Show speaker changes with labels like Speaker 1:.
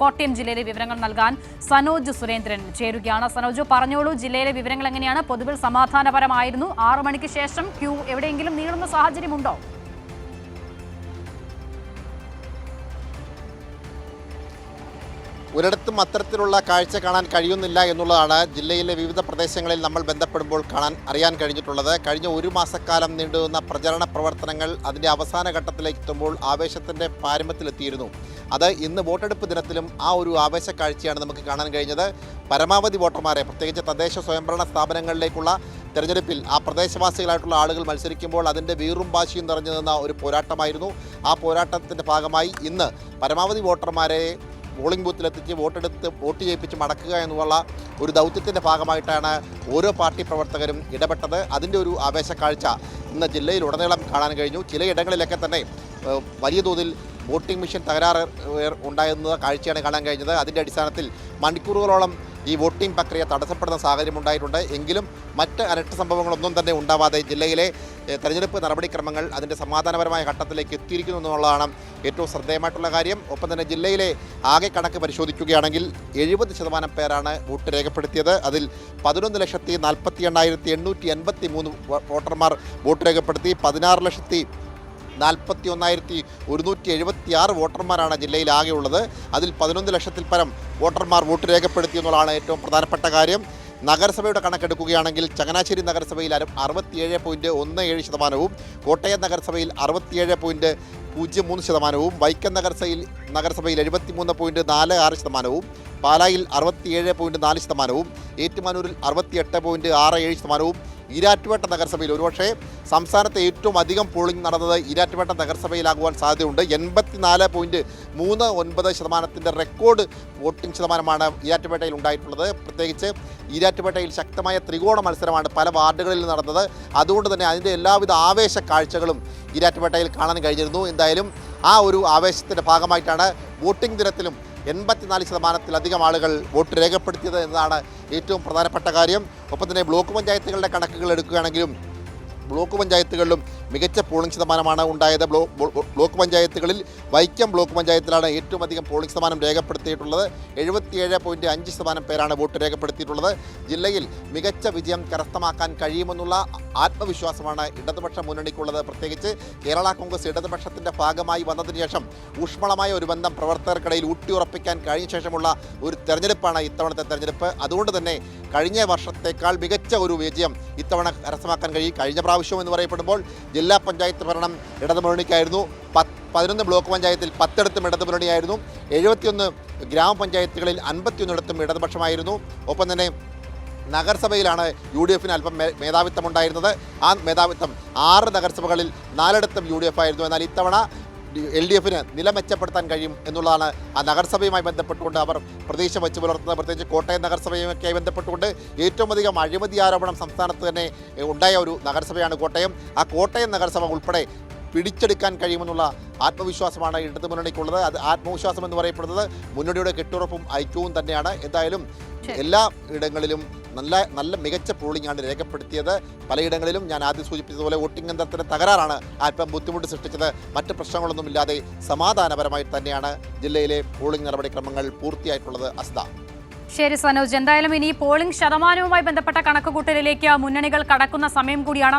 Speaker 1: കോട്ടയം ജില്ലയിലെ വിവരങ്ങൾ നൽകാൻ സനോജ് സുരേന്ദ്രൻ ചേരുകയാണ് സനോജ് പറഞ്ഞോളൂ ജില്ലയിലെ വിവരങ്ങൾ എങ്ങനെയാണ് പൊതുവിൽ സമാധാനപരമായിരുന്നു ആറു മണിക്ക് ശേഷം ക്യൂ എവിടെയെങ്കിലും നീളുന്ന സാഹചര്യമുണ്ടോ
Speaker 2: ഒരിടത്തും അത്തരത്തിലുള്ള കാഴ്ച കാണാൻ കഴിയുന്നില്ല എന്നുള്ളതാണ് ജില്ലയിലെ വിവിധ പ്രദേശങ്ങളിൽ നമ്മൾ ബന്ധപ്പെടുമ്പോൾ കാണാൻ അറിയാൻ കഴിഞ്ഞിട്ടുള്ളത് കഴിഞ്ഞ ഒരു മാസക്കാലം നീണ്ടുവന്ന പ്രചരണ പ്രവർത്തനങ്ങൾ അതിൻ്റെ അവസാന ഘട്ടത്തിലേക്ക് എത്തുമ്പോൾ ആവേശത്തിൻ്റെ പാരമ്യത്തിലെത്തിയിരുന്നു അത് ഇന്ന് വോട്ടെടുപ്പ് ദിനത്തിലും ആ ഒരു ആവേശ കാഴ്ചയാണ് നമുക്ക് കാണാൻ കഴിഞ്ഞത് പരമാവധി വോട്ടർമാരെ പ്രത്യേകിച്ച് തദ്ദേശ സ്വയംഭരണ സ്ഥാപനങ്ങളിലേക്കുള്ള തെരഞ്ഞെടുപ്പിൽ ആ പ്രദേശവാസികളായിട്ടുള്ള ആളുകൾ മത്സരിക്കുമ്പോൾ അതിൻ്റെ വീറും വാശിയും നിറഞ്ഞു നിന്ന ഒരു പോരാട്ടമായിരുന്നു ആ പോരാട്ടത്തിൻ്റെ ഭാഗമായി ഇന്ന് പരമാവധി വോട്ടർമാരെ പോളിംഗ് ബൂത്തിലെത്തിച്ച് വോട്ടെടുത്ത് വോട്ട് ചെയ്യിപ്പിച്ച് മടക്കുക എന്നുള്ള ഒരു ദൗത്യത്തിൻ്റെ ഭാഗമായിട്ടാണ് ഓരോ പാർട്ടി പ്രവർത്തകരും ഇടപെട്ടത് അതിൻ്റെ ഒരു ആവേശക്കാഴ്ച ഇന്ന് ജില്ലയിലുടനീളം കാണാൻ കഴിഞ്ഞു ചിലയിടങ്ങളിലൊക്കെ തന്നെ വലിയ തോതിൽ വോട്ടിംഗ് മെഷീൻ തകരാറ് ഉണ്ടായിരുന്ന കാഴ്ചയാണ് കാണാൻ കഴിഞ്ഞത് അതിൻ്റെ അടിസ്ഥാനത്തിൽ മണിക്കൂറുകളോളം ഈ വോട്ടിംഗ് പ്രക്രിയ തടസ്സപ്പെടുന്ന സാഹചര്യം ഉണ്ടായിട്ടുണ്ട് എങ്കിലും മറ്റ് അരട്ട സംഭവങ്ങളൊന്നും തന്നെ ഉണ്ടാവാതെ ജില്ലയിലെ തെരഞ്ഞെടുപ്പ് നടപടിക്രമങ്ങൾ അതിൻ്റെ സമാധാനപരമായ ഘട്ടത്തിലേക്ക് എത്തിയിരിക്കുന്നു എന്നുള്ളതാണ് ഏറ്റവും ശ്രദ്ധേയമായിട്ടുള്ള കാര്യം ഒപ്പം തന്നെ ജില്ലയിലെ ആകെ കണക്ക് പരിശോധിക്കുകയാണെങ്കിൽ എഴുപത് ശതമാനം പേരാണ് വോട്ട് രേഖപ്പെടുത്തിയത് അതിൽ പതിനൊന്ന് ലക്ഷത്തി നാൽപ്പത്തി എണ്ണായിരത്തി എണ്ണൂറ്റി എൺപത്തി മൂന്ന് വോട്ടർമാർ വോട്ട് രേഖപ്പെടുത്തി പതിനാറ് ലക്ഷത്തി നാൽപ്പത്തി ഒന്നായിരത്തി ഒരുന്നൂറ്റി എഴുപത്തി ആറ് വോട്ടർമാരാണ് ജില്ലയിൽ ആകെയുള്ളത് അതിൽ പതിനൊന്ന് ലക്ഷത്തിൽ പരം വോട്ടർമാർ വോട്ട് രേഖപ്പെടുത്തി എന്നുള്ളതാണ് ഏറ്റവും പ്രധാനപ്പെട്ട കാര്യം നഗരസഭയുടെ കണക്കെടുക്കുകയാണെങ്കിൽ ചങ്ങനാശ്ശേരി നഗരസഭയിൽ അറുപത്തിയേഴ് പോയിൻറ്റ് ഒന്ന് ഏഴ് ശതമാനവും കോട്ടയം നഗരസഭയിൽ അറുപത്തിയേഴ് പോയിൻറ്റ് പൂജ്യം മൂന്ന് ശതമാനവും വൈക്കം നഗരസഭയിൽ നഗരസഭയിൽ എഴുപത്തിമൂന്ന് പോയിൻറ്റ് നാല് ആറ് ശതമാനവും പാലായിൽ അറുപത്തിയേഴ് പോയിൻറ്റ് നാല് ശതമാനവും ഏറ്റുമാനൂരിൽ അറുപത്തിയെട്ട് പോയിൻറ്റ് ആറ് ഏഴ് ശതമാനവും ഈരാറ്റുപേട്ട നഗരസഭയിൽ ഒരുപക്ഷെ സംസ്ഥാനത്ത് ഏറ്റവും അധികം പോളിംഗ് നടന്നത് ഈരാറ്റുപേട്ട നഗരസഭയിലാകുവാൻ സാധ്യതയുണ്ട് എൺപത്തിനാല് പോയിൻറ്റ് മൂന്ന് ഒൻപത് ശതമാനത്തിൻ്റെ റെക്കോർഡ് വോട്ടിംഗ് ശതമാനമാണ് ഈരാറ്റുപേട്ടയിൽ ഉണ്ടായിട്ടുള്ളത് പ്രത്യേകിച്ച് ഈരാറ്റുപേട്ടയിൽ ശക്തമായ ത്രികോണ മത്സരമാണ് പല വാർഡുകളിൽ നടന്നത് അതുകൊണ്ട് തന്നെ അതിൻ്റെ എല്ലാവിധ ആവേശ കാഴ്ചകളും ഈരാറ്റുപേട്ടയിൽ കാണാൻ കഴിഞ്ഞിരുന്നു എന്തായാലും ആ ഒരു ആവേശത്തിൻ്റെ ഭാഗമായിട്ടാണ് വോട്ടിംഗ് ദിനത്തിലും എൺപത്തിനാല് ശതമാനത്തിലധികം ആളുകൾ വോട്ട് രേഖപ്പെടുത്തിയത് എന്നതാണ് ഏറ്റവും പ്രധാനപ്പെട്ട കാര്യം ഒപ്പം തന്നെ ബ്ലോക്ക് പഞ്ചായത്തുകളുടെ കണക്കുകൾ എടുക്കുകയാണെങ്കിലും ബ്ലോക്ക് പഞ്ചായത്തുകളിലും മികച്ച പോളിംഗ് ശതമാനമാണ് ഉണ്ടായത് ബ്ലോക്ക് പഞ്ചായത്തുകളിൽ വൈക്കം ബ്ലോക്ക് പഞ്ചായത്തിലാണ് ഏറ്റവും അധികം പോളിംഗ് ശതമാനം രേഖപ്പെടുത്തിയിട്ടുള്ളത് എഴുപത്തിയേഴ് പോയിൻറ്റ് അഞ്ച് ശതമാനം പേരാണ് വോട്ട് രേഖപ്പെടുത്തിയിട്ടുള്ളത് ജില്ലയിൽ മികച്ച വിജയം കരസ്ഥമാക്കാൻ കഴിയുമെന്നുള്ള ആത്മവിശ്വാസമാണ് ഇടതുപക്ഷ മുന്നണിക്കുള്ളത് പ്രത്യേകിച്ച് കേരള കോൺഗ്രസ് ഇടതുപക്ഷത്തിൻ്റെ ഭാഗമായി വന്നതിന് ശേഷം ഊഷ്മളമായ ഒരു ബന്ധം പ്രവർത്തകർക്കിടയിൽ ഊട്ടിയുറപ്പിക്കാൻ കഴിഞ്ഞ ശേഷമുള്ള ഒരു തെരഞ്ഞെടുപ്പാണ് ഇത്തവണത്തെ തെരഞ്ഞെടുപ്പ് അതുകൊണ്ട് തന്നെ കഴിഞ്ഞ വർഷത്തേക്കാൾ മികച്ച ഒരു വിജയം ഇത്തവണ കരസ്ഥമാക്കാൻ കഴിയും കഴിഞ്ഞ പ്രാവശ്യം എന്ന് പറയപ്പെടുമ്പോൾ ജില്ലാ പഞ്ചായത്ത് ഭരണം ഇടതുമുന്നണിക്കായിരുന്നു പത്ത് പതിനൊന്ന് ബ്ലോക്ക് പഞ്ചായത്തിൽ പത്തിടത്തും ഇടതു എഴുപത്തിയൊന്ന് ഗ്രാമപഞ്ചായത്തുകളിൽ അൻപത്തിയൊന്നിടത്തും ഇടതുപക്ഷമായിരുന്നു ഒപ്പം തന്നെ നഗരസഭയിലാണ് യു ഡി എഫിന് അല്പം മേധാവിത്വം ഉണ്ടായിരുന്നത് ആ മേധാവിത്വം ആറ് നഗരസഭകളിൽ നാലിടത്തും യു ഡി എഫ് ആയിരുന്നു എന്നാൽ ഇത്തവണ എൽ ഡി എഫിന് നില മെച്ചപ്പെടുത്താൻ കഴിയും എന്നുള്ളതാണ് ആ നഗരസഭയുമായി ബന്ധപ്പെട്ടുകൊണ്ട് അവർ പ്രദേശം വെച്ച് പുലർത്തുന്നത് പ്രത്യേകിച്ച് കോട്ടയം നഗരസഭയുമൊക്കെ ബന്ധപ്പെട്ടുകൊണ്ട് ഏറ്റവും അധികം അഴിമതി ആരോപണം സംസ്ഥാനത്ത് തന്നെ ഉണ്ടായ ഒരു നഗരസഭയാണ് കോട്ടയം ആ കോട്ടയം നഗരസഭ ഉൾപ്പെടെ പിടിച്ചെടുക്കാൻ കഴിയുമെന്നുള്ള ആത്മവിശ്വാസമാണ് മുന്നണിക്കുള്ളത് അത് ആത്മവിശ്വാസം എന്ന് പറയപ്പെടുന്നത് മുന്നണിയുടെ കെട്ടുറപ്പും ഐക്യവും തന്നെയാണ് എന്തായാലും എല്ലാ ഇടങ്ങളിലും നല്ല നല്ല മികച്ച പോളിംഗാണ് രേഖപ്പെടുത്തിയത് പലയിടങ്ങളിലും ഞാൻ ആദ്യം സൂചിപ്പിച്ചതുപോലെ വോട്ടിംഗ് യന്ത്രത്തിൻ്റെ തകരാറാണ് അല്പം ബുദ്ധിമുട്ട് സൃഷ്ടിച്ചത് മറ്റ് പ്രശ്നങ്ങളൊന്നുമില്ലാതെ സമാധാനപരമായി തന്നെയാണ് ജില്ലയിലെ പോളിംഗ് നടപടിക്രമങ്ങൾ പൂർത്തിയായിട്ടുള്ളത് അസ്ത
Speaker 1: ശരി സനോജ് എന്തായാലും ഇനി പോളിംഗ് ശതമാനവുമായി ബന്ധപ്പെട്ട കണക്കുകൂട്ടലിലേക്ക് മുന്നണികൾ കടക്കുന്ന സമയം കൂടിയാണ്